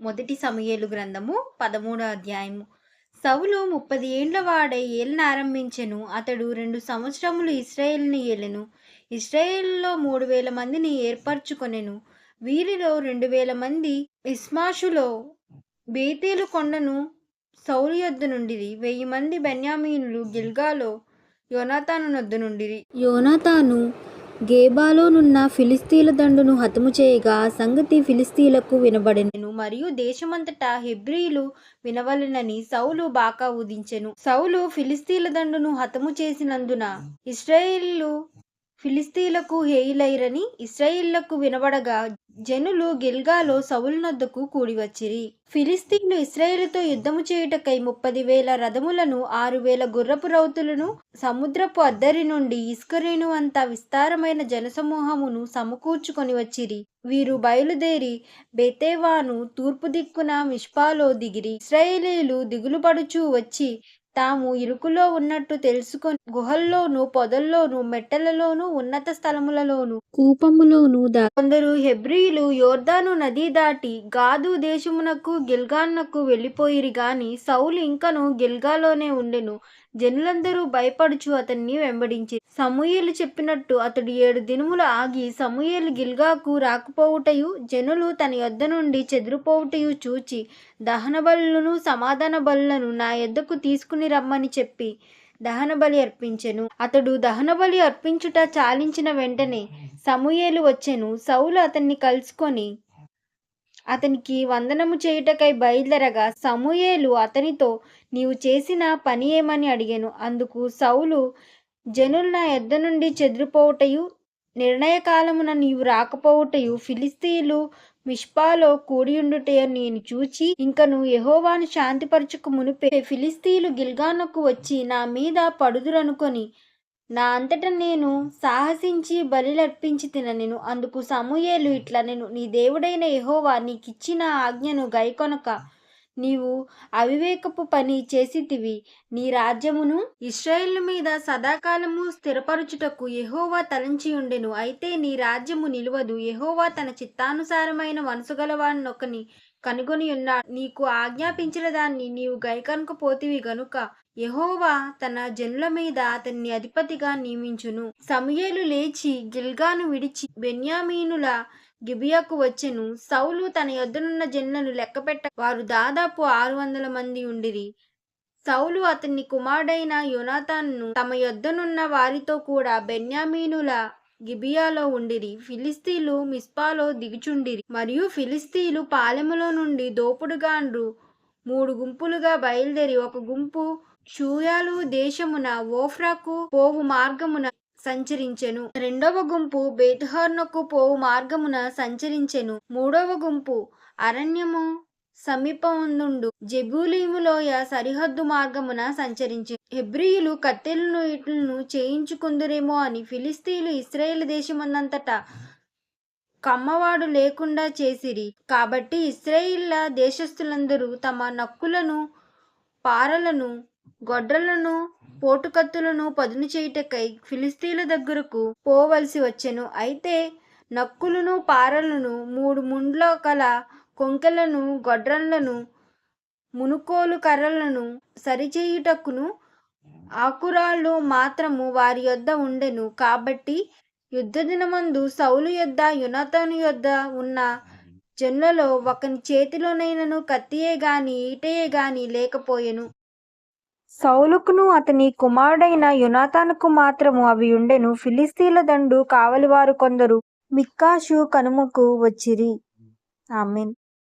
మొదటి సమయలు గ్రంథము పదమూడో అధ్యాయము. సవులు ముప్పది ఏండ్ల వాడై ఏలిన ఆరంభించెను. అతడు రెండు సంవత్సరములు ఇస్రాయేల్ని ఏలెను. ఇస్రాయేల్లో మూడు వేల మందిని ఏర్పరచుకొనెను. వీరిలో రెండు వేల మంది ఇస్మాషులో బేతేలు కొండను సౌలు యొద్ద నుండిరి. వెయ్యి మంది బెన్యామీనులు గిల్గాలో యోనాతాను నొద్దు నుండిరి. యోనాతాను గేబాలోనున్న ఫిలిస్తీన్ల దండును హతము చేయగా సంగతి ఫిలిస్తీన్లకు వినబడెను. మరియు దేశమంతటా హెబ్రీలు వినవలెనని సౌలు బాకా ఊదించెను. సౌలు ఫిలిస్తీన్ల దండును హతము చేసినందున ఇస్రాయేలు ఫిలిస్తీన్లకు హేయిలైరని ఇస్రాయేళ్ళకు వినబడగా జనులు గిల్గాలో సౌలునొద్దకు కూడివచ్చిరి. ఫిలిస్తీన్లు ఇస్రాయేలుతో యుద్ధము చేయుటకై ముప్పది వేల రథములను ఆరు వేల గుర్రపు రౌతులను సముద్రపు అద్దరి నుండి ఇస్కరేణు అంత విస్తారమైన జనసమూహమును సమకూర్చుకొని వచ్చిరి. వీరు బయలుదేరి బెతేవాను తూర్పు దిక్కున మిష్పాలో దిగిరి. ఇస్రాయేలీలు దిగులుపడుచూ వచ్చి తాము ఇరుకులో ఉన్నట్టు తెలుసుకొని గుహల్లోను పొదల్లోను మెట్టలలోను ఉన్నత స్థలములలోను కూపములోను దా కొందరు హెబ్రీలు యోర్దాను నది దాటి గాదు దేశమునకు గిల్గాన్నకు వెళ్ళిపోయిరి గాని సౌలు ఇంకను గిల్గాలోనే ఉండెను. జనులందరూ భయపడుచు అతన్ని వెంబడించి సమూయేలు చెప్పినట్టు అతడు ఏడు దినములు ఆగి సమూయేలు గిల్గాకు రాకపోవుటయు జనులు తన యొద్ద నుండి చెదిరిపోవుటయు చూచి దహన బలులను సమాధాన బలులను నా యొద్దకు తీసుకుని రమ్మని చెప్పి దహన బలి అర్పించెను. అతడు దహన బలి అర్పించుట చాలించిన వెంటనే సమూయేలు వచ్చెను. సౌలు అతన్ని కలుసుకొని అతనికి వందనము చేయుటకై బయలుదేరగా సమూయేలు అతనితో నీవు చేసిన పని ఏమని అడిగాను. అందుకు సౌలు జనులు నా ఎద్ద నుండి చెదిరిపోవుటయు నిర్ణయకాలమున నీవు రాకపోవుటయు ఫిలిస్తీన్లు మిష్పాలో కూడియుండుటయు నేను చూచి ఇంకను యహోవాను శాంతిపరచుకు మునిపే ఫిలిస్తీన్లు గిల్గానుకు వచ్చి నా మీద పడుదురనుకొని నా అంతట నేను సాహసించి బలిలర్పించి తిననెను. అందుకు సమూయేలు ఇట్లా నేను నీ దేవుడైన యహోవా నీకిచ్చిన ఆజ్ఞను గైకొనక నీవు అవివేకపు పని చేసితివి. నీ రాజ్యమును ఇస్రాయేల్ మీద సదాకాలము స్థిరపరుచుటకు యహోవా తలంచి ఉండెను. అయితే నీ రాజ్యము నిలువదు. యహోవా తన చిత్తానుసారమైన మనసుగలవాడినొకని కనుగొని ఉన్నాడు. నీకు ఆజ్ఞాపించిన దాన్ని నీవు గైకనుకపోతివి గనుక యహోవా తన జనుల మీద అతన్ని అధిపతిగా నియమించును. సమయలు లేచి గిల్గాను విడిచి బెన్యామీనుల గిబియాకు వచ్చెను. సౌలు తన యొద్దనున్న జనులను లెక్కపెట్ట వారు దాదాపు ఆరు వందల మంది ఉండిరి. సౌలు అతని కుమారుడైన యునాథాన్ను తమ యొద్దనున్న వారితో కూడా బెన్యామీనుల గిబియాలో ఉండిరి. ఫిలిస్తీన్లు మిస్పాలో దిగుచుండిరి. మరియు ఫిలిస్తీన్లు పాలెములో నుండి దోపుడుగాండ్రు. మూడు గుంపులుగా బయలుదేరి ఒక గుంపు షూయాలు దేశమున ఓఫ్రాకు పోవు మార్గమున సంచరించెను. రెండవ గుంపు బేత్హర్నకు పోవు మార్గమున సంచరించెను. మూడవ గుంపు అరణ్యము సమీపముందుండు. జెబూలీములోయ సరిహద్దు మార్గమున సంచరించి. హెబ్రియులు కత్తెలను ఇట్లను చేయించుకుందురేమో అని ఫిలిస్తీన్లు ఇస్రాయేల్ దేశమందంతటా కమ్మవాడు లేకుండా చేసిరి. కాబట్టి ఇస్రాయిల్ల దేశస్థులందరూ తమ నక్కులను పారలను గొడ్రలను పోటుకత్తులను పదును చేయుటకై ఫిలిస్తీన్ల దగ్గరకు పోవలసి వచ్చెను. అయితే నక్కులను పారలను మూడు ముండ్ల కల కొంకెలను గొడ్రలను మునుకోలు కర్రలను సరిచేయుటకును ఆకురాళ్ళు మాత్రము వారి యొద్ద ఉండెను. కాబట్టి యుద్ధ దినమందు సౌలు యొద్ద యునతను యొద్ద ఉన్న జనులలో ఒకని చేతిలోనైనను కత్తియే గాని ఈటయే గాని లేకపోయెను. సౌలుకును అతని కుమారుడైన యునాతానుకు మాత్రము అవి ఉండెను. ఫిలిస్తీన్ల దండు కావలివారు కొందరు మిక్కాషు కనుమకు వచ్చిరి. ఆమెన్.